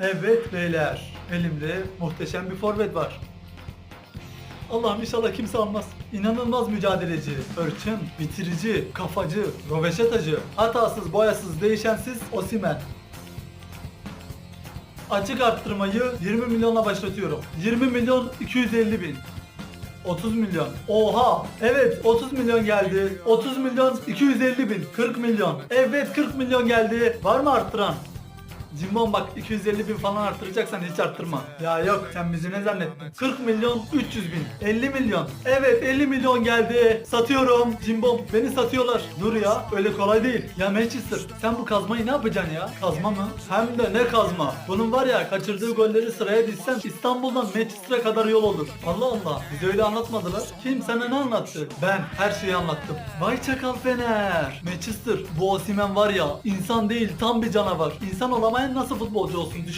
Evet beyler. Elimde muhteşem bir forvet var. Allah'ım inşallah kimse almaz. İnanılmaz mücadeleci, hırçın, bitirici, kafacı, roveşatacı, hatasız, boyasız, değişensiz Osimen. Açık arttırmayı 20 milyonla başlatıyorum. 20 milyon 250 bin. 30 milyon. Oha! Evet 30 milyon geldi. 30 milyon 250 bin. 40 milyon. Evet 40 milyon geldi. Var mı arttıran? Cimbom bak 250 bin falan arttıracaksan hiç arttırma. Ya yok sen bizi ne zannettin? 40 milyon 300 bin. 50 milyon. Evet 50 milyon geldi. Satıyorum. Cimbom beni satıyorlar. Dur ya öyle kolay değil. Ya Manchester sen bu kazmayı ne yapacaksın ya? Kazma mı? Hem de ne kazma? Bunun var ya kaçırdığı golleri sıraya dizsen İstanbul'dan Manchester'a kadar yol olur. Allah Allah bize öyle anlatmadılar. Kim sana ne anlattı? Ben her şeyi anlattım. Vay çakal Fener. Manchester bu Osimhen var ya insan değil tam bir canavar. İnsan olamayan nasıl futbolcu olsun.